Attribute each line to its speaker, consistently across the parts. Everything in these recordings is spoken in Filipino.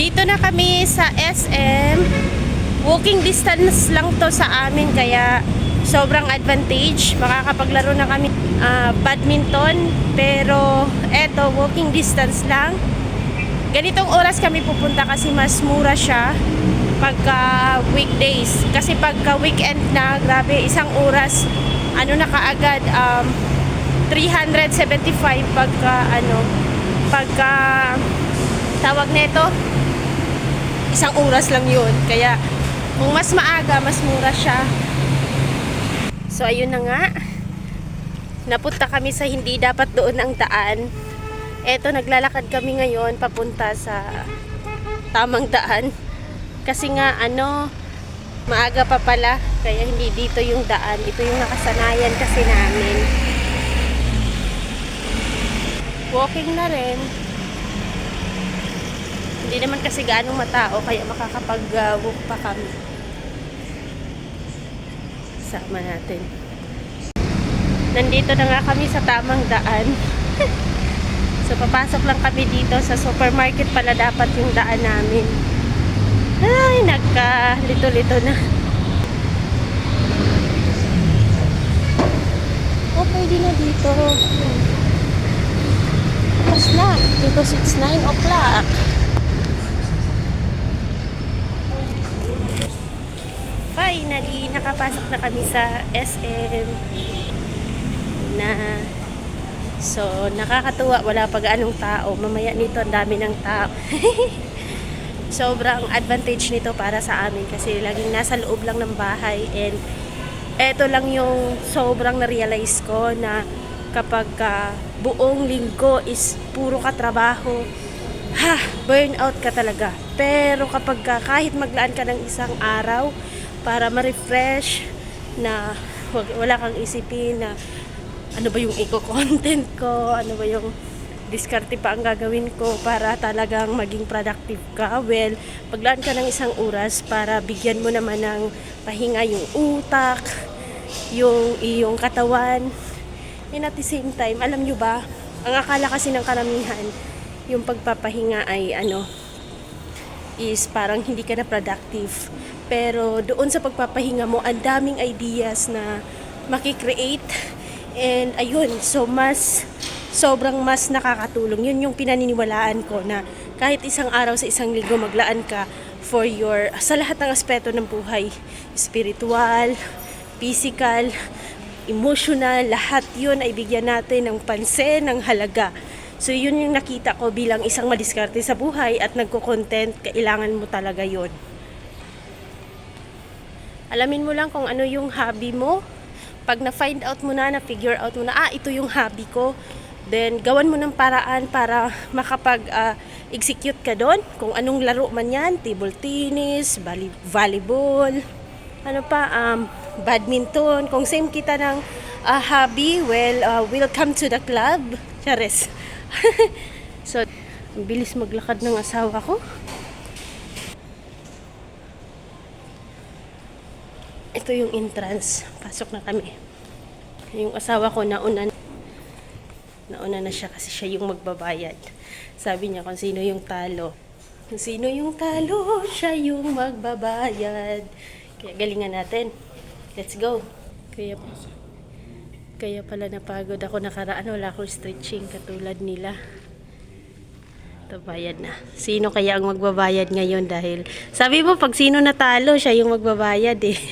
Speaker 1: Dito na kami sa SM. Walking distance lang to sa amin kaya sobrang advantage. Makakapaglaro na kami ah, badminton pero eto walking distance lang. Ganitong oras kami pupunta kasi mas mura siya pagka weekdays. Kasi pagka weekend na, grabe, isang oras, ano na kaagad, um, 375 pagka, ano, pagka, tawag nito, isang oras lang yun. Kaya, kung mas maaga, mas mura siya. So, ayun na nga. Napunta kami sa hindi dapat doon ang daan. Eto, naglalakad kami ngayon papunta sa tamang daan. Kasi nga, ano, maaga pa pala. Kaya hindi dito yung daan. Ito yung nakasanayan kasi namin. Walking na rin. Hindi naman kasi gaano matao, kaya makakapag-walk pa kami. Sama natin. Nandito na nga kami sa tamang daan. so, papasok lang kami dito sa supermarket pala dapat yung daan namin. Ay, nagka-lito-lito na. Oh, pwede na dito. Tapos na, because it's 9 o'clock. Nakapasok na kami sa SM na so nakakatuwa. Wala pag anong tao. Mamaya nito ang dami ng tao. Sobrang advantage nito para sa amin kasi laging nasa loob lang ng bahay. And eto lang yung sobrang na-realize ko na kapag ka buong linggo is puro ka trabaho ha, burn out ka talaga. Pero kapag ka, kahit maglaan ka ng isang araw para ma-refresh na wag- wala kang isipin na ano ba yung eco-content ko, ano ba yung diskarte pa ang gagawin ko para talagang maging productive ka. Well, paglaan ka ng isang oras para bigyan mo naman ng pahinga yung utak, yung iyong katawan. And at the same time, alam nyo ba, ang akala kasi ng karamihan, yung pagpapahinga ay ano, is parang hindi ka na productive. Pero doon sa pagpapahinga mo, ang daming ideas na makikreate. And ayun, so mas sobrang mas nakakatulong. Yun yung pinaniniwalaan ko na kahit isang araw sa isang linggo maglaan ka for your, sa lahat ng aspeto ng buhay, spiritual, physical, emotional, lahat yun ay bigyan natin ng pansin, ng halaga. So yun yung nakita ko bilang isang madiskarte sa buhay at nagko-content, kailangan mo talaga yun. Alamin mo lang kung ano yung hobby mo. Pag na-find out mo na, na-figure out mo na, ah, ito yung hobby ko. Then, gawan mo ng paraan para makapag-execute ka doon. Kung anong laro man yan, table tennis, volley- volleyball, ano pa, um, badminton. Kung same kita ng ah, hobby, well, uh, welcome to the club. Charis. so, bilis maglakad ng asawa ko. Ito yung entrance. Pasok na kami. Yung asawa ko nauna nauna na siya kasi siya yung magbabayad. Sabi niya kung sino yung talo. Kung sino yung talo, siya yung magbabayad. Kaya galingan natin. Let's go. Kaya kaya pala napagod ako nakaraan. Wala akong stretching katulad nila. Ito, bayad na. Sino kaya ang magbabayad ngayon dahil sabi mo pag sino natalo, siya yung magbabayad eh.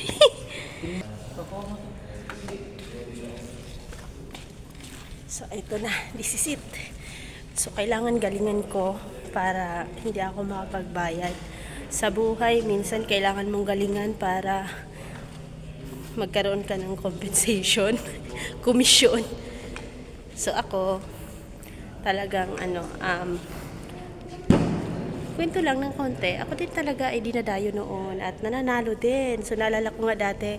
Speaker 1: so, ito na. This is it. So, kailangan galingan ko para hindi ako makapagbayad. Sa buhay, minsan kailangan mong galingan para magkaroon ka ng compensation, komisyon. So, ako, talagang ano, um, kwento lang ng konti. Ako din talaga ay dinadayo noon at nananalo din. So naalala ko nga dati,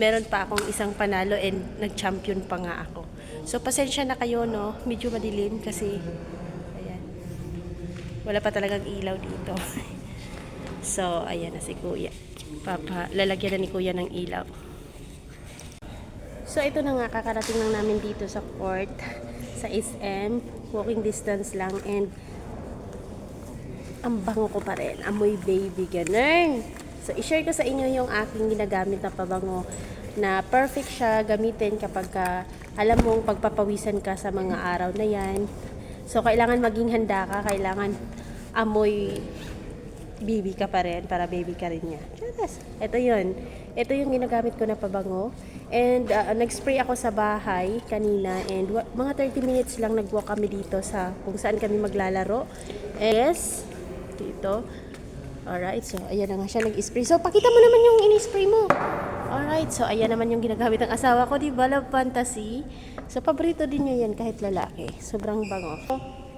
Speaker 1: meron pa akong isang panalo and nag-champion pa nga ako. So pasensya na kayo no, medyo madilim kasi ayan. Wala pa talagang ilaw dito. so ayan na si Kuya. Papa, lalagyan na ni Kuya ng ilaw. So ito na nga, kakarating lang namin dito sa port, sa SM. Walking distance lang and ang bango ko pa rin. Amoy baby, ganun. So, i-share ko sa inyo yung aking ginagamit na pabango na perfect siya gamitin kapag ka, alam mong pagpapawisan ka sa mga araw na yan. So, kailangan maging handa ka, kailangan amoy baby ka pa rin, para baby ka rin niya. Yes, ito yun. Ito yung ginagamit ko na pabango. And uh, nag-spray ako sa bahay kanina and mga 30 minutes lang nag-walk kami dito sa kung saan kami maglalaro. Yes, dito. Alright, so ayan na nga siya nag-spray. So pakita mo naman yung in-spray mo. Alright, so ayan naman yung ginagamit ng asawa ko, di ba? Love Fantasy. So paborito din niya yan kahit lalaki. Sobrang bango.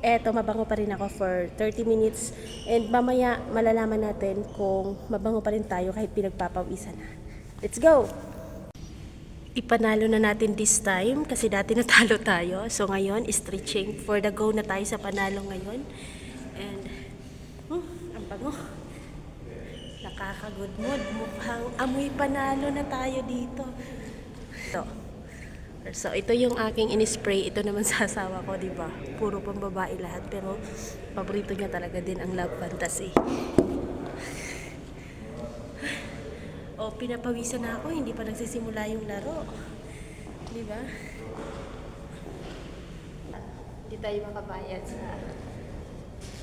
Speaker 1: Eto, mabango pa rin ako for 30 minutes. And mamaya malalaman natin kung mabango pa rin tayo kahit pinagpapawisan na. Let's go! Ipanalo na natin this time kasi dati natalo tayo. So ngayon, stretching for the go na tayo sa panalo ngayon. Ang bango. Nakaka-good mood. Mukhang amoy panalo na tayo dito. Ito. So, ito yung aking in-spray. Ito naman sa ko, di ba? Puro pang babae lahat. Pero, paborito niya talaga din ang Love Fantasy. O, pinapawisan na ako. Hindi pa nagsisimula yung laro. Di ba? Hindi tayo makabayad sa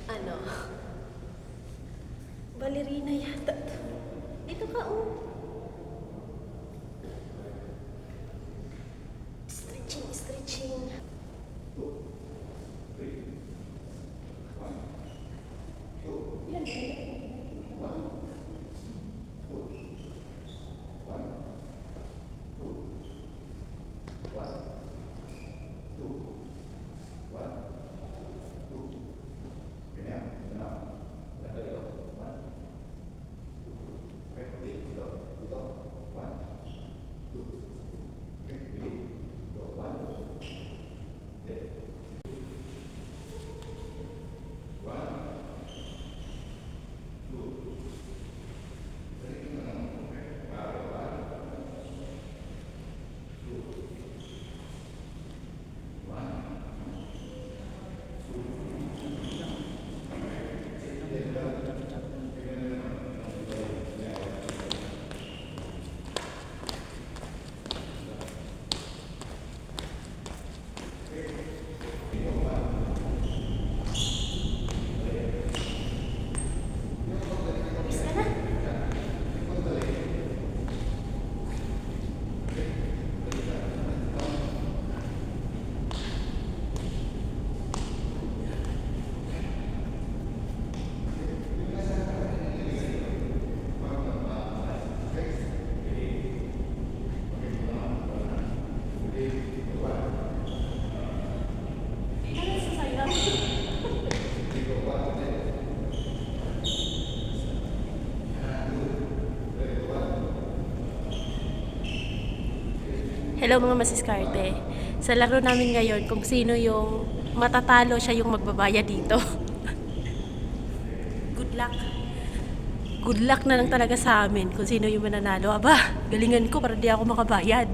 Speaker 1: ano ballerina yata. Dito ka, oh. Hello mga masiskarte. Sa laro namin ngayon, kung sino yung matatalo, siya yung magbabayad dito. Good luck. Good luck na lang talaga sa amin kung sino yung mananalo. Aba, galingan ko para di ako makabayad.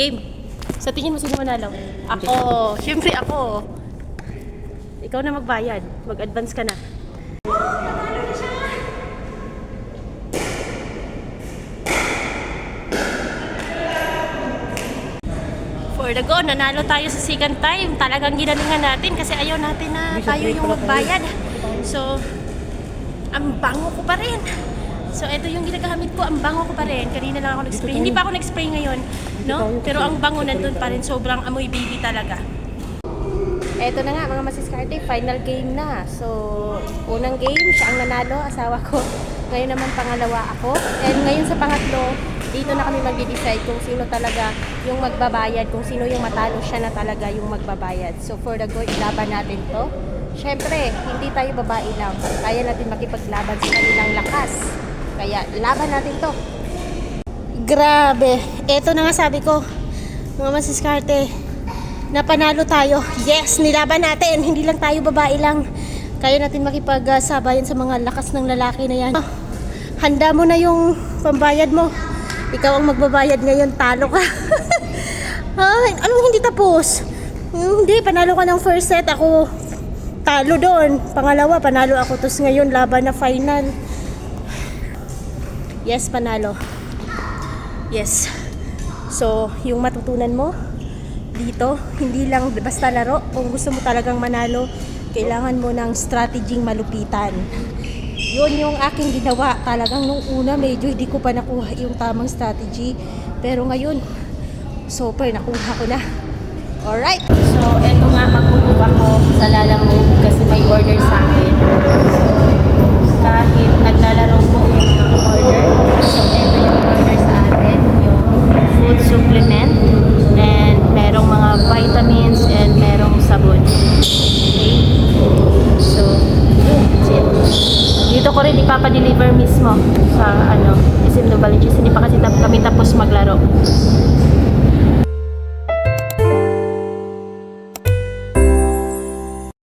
Speaker 1: Game. Sa tingin mo sino manalo? Ako. Siyempre ako. Ikaw na magbayad. Mag-advance ka na. For the go, nanalo tayo sa second time. Talagang ginalingan natin kasi ayaw natin na tayo yung magbayad. So, ang bango ko pa rin. So, ito yung ginagamit ko, ang bango ko pa rin. Kanina lang ako nag-spray. Hindi pa ako nag-spray ngayon, no? Pero ang bango nandun pa rin. Sobrang amoy baby talaga. Eto na nga mga masiskarte, final game na. So, unang game, siya ang nanalo, asawa ko. Ngayon naman pangalawa ako. And ngayon sa pangatlo, dito na kami magde-decide kung sino talaga yung magbabayad, kung sino yung matalo siya na talaga yung magbabayad. So for the go, ilaban natin to. Siyempre, hindi tayo babae lang. Kaya natin makipaglaban sa kanilang lakas. Kaya laban natin to. Grabe. Eto na nga sabi ko, mga masiskarte, napanalo tayo. Yes, nilaban natin. Hindi lang tayo babae lang. Kaya natin makipagsabayan sa mga lakas ng lalaki na yan. Handa mo na yung pambayad mo. Ikaw ang magbabayad ngayon, talo ka. Ay, anong hindi tapos? Hindi, panalo ka ng first set. Ako, talo doon. Pangalawa, panalo ako. Tapos ngayon, laban na final. Yes, panalo. Yes. So, yung matutunan mo dito, hindi lang basta laro. Kung gusto mo talagang manalo, kailangan mo ng strategy malupitan. Yun yung aking ginawa. Talagang nung una, medyo hindi ko pa nakuha yung tamang strategy. Pero ngayon, super nakuha ko na. Alright. So, eto nga, magbubook ako sa Lalamove kasi may order sa akin. So, kahit naglalaro po yung order. So, eto yung food supplement. And merong mga vitamins and merong sabon. Okay? So. Dito ko rin ipapadeliver mismo sa ano, SM Novaliches. Hindi pa kasi kami tapos maglaro.